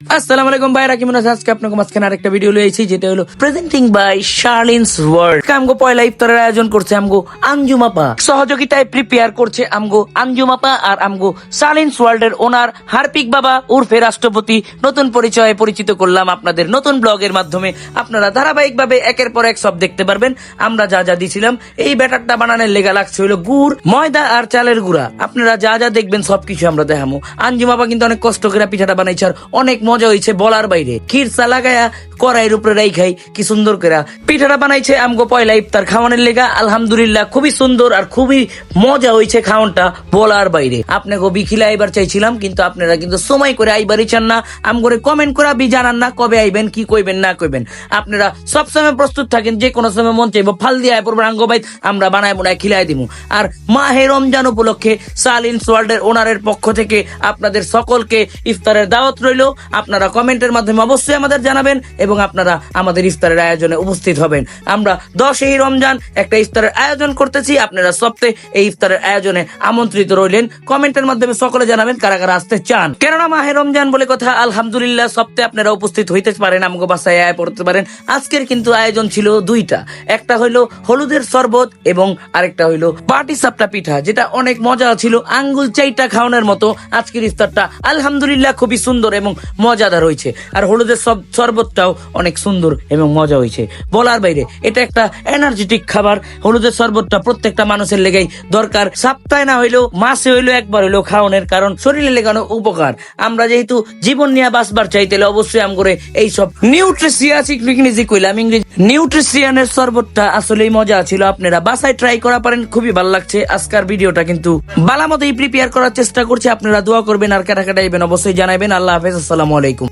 আসসালামু আলাইকুম ভাইরা আছে আজকে মাঝখানে আরেকটা ভিডিও যেটা হলো প্রেজেন্টিং বাই শার্লিনস ওয়ার্ল্ড আমগো পয়লা ইফতারের আয়োজন করছে আমগো আঞ্জুমাপা। সহযোগিতায় প্রিপেয়ার করছে আমগো আঞ্জুমাপা আর আমগো শার্লিনস ওয়ার্ল্ড এর ওনার বাবা, উর্ফে রাষ্ট্রপতি। নতুন পরিচয়ে পরিচিত করলাম আপনাদের নতুন ব্লগের মাধ্যমে। আপনারা ধারাবাহিকভাবে একের পর এক সব দেখতে পারবেন। আমরা যা যা দিছিলাম, এই ব্যাটারটা বানানোর লেগা লাগছে হলো গুড়, ময়দা আর চালের গুঁড়া। আপনারা যা যা দেখবেন সবকিছু আমরা দেখামো। আঞ্জুমাপা কিন্তু অনেক কষ্ট করে পিঠাটা বানাইছে আর অনেক মজা হয়েছে বলার বাইরে। খিরসা লাগায়া কড়াইয়ের উপরে রাই খাই কি সুন্দর করে পিঠাটা বানাইছে আমগো পয়লা ইফতার খাওয়ানোর লেগা, আলহামদুলিল্লাহ, খুবই সুন্দর আর খুবই মজা হয়েছে খাওয়ানটা বলার বাইরে। আপনাকে বিখিলে আইবার চাইছিলাম, কিন্তু আপনারা কিন্তু সময় করে আইবারই চান না। আমগরে কমেন্ট করে আপনি জানান না, কবে আইবেন, কি কইবেন, না কইবেন। আপনারা সবসময় প্রস্তুত থাকেন, যে কোনো সময় মন চাইব, ফাল দিয়ে আয় পড়ব আঙ্গ বাইত আমরা বানায় বোনায় খিলাই দিমু। আর মাহে রমজান উপলক্ষে সালিন্স ওয়ার্ল্ডের ওনারের পক্ষ থেকে আপনাদের সকলকে ইফতারের দাওয়াত রইল। আপনারা কমেন্টের মাধ্যমে অবশ্যই আমাদের জানাবেন এবং আপনারা আমাদের ইফতারের আয়োজনে উপস্থিত হবেন। আমরা দশই রমজান একটা ইফতারের আয়োজন করতেছি। আপনারা সপ্তাহে এই ইফতারের আয়োজনে আমন্ত্রিত রইলেন। কমেন্টের মাধ্যমে সকলে জানাবেন কারা কারা আসতে চান। কেননা মাহে রমজান বলে কথা, আলহামদুলিল্লাহ সপ্তাহে আপনারা উপস্থিত হইতে পারেন আমাকে বাসায় আয় পড়তে পারেন। আজকের কিন্তু আয়োজন ছিল দুইটা। একটা হইল হলুদের শরবত এবং আরেকটা হইল পাটি সাপটা পিঠা, যেটা অনেক মজা ছিল। আঙ্গুল চাইটা খাওয়ানোর মতো আজকের ইফতারটা আলহামদুলিল্লাহ খুবই সুন্দর এবং মজাদার হয়েছে। আর হলুদের সব শরবতটাও অনেক সুন্দর এবং মজা হয়েছে। বলার বাইরে, এটা একটা এনার্জেটিক খাবার। হলুদের শরবতটা প্রত্যেকটা মানুষের লেগেই দরকার। সপ্তাহে না হইলেও, মাসে হইলেও, একবার হইলেও খাওয়ানোর, কারণ শরীরে লেগানো উপকার। আমরা যেহেতু জীবন নিয়ে বাঁচবার চাইতেলে অবশ্যই আম করে এইসব নিউট্রিসিয়াসিক ইংরেজি কইলাম। ইংরেজি নিউট্রিশিয়ানের শরবতটা আসলেই মজা ছিল। আপনারা বাসায় ট্রাই করা পারেন, খুবই ভালো লাগছে। আজকের ভিডিওটা কিন্তু ভালো মতোই প্রিপেয়ার করার চেষ্টা করছে। আপনারা দোয়া করবেন আর কাটা কাটাইবেন অবশ্যই জানাবেন। আল্লাহ হাফেজ, আসসালামু আলাইকুম।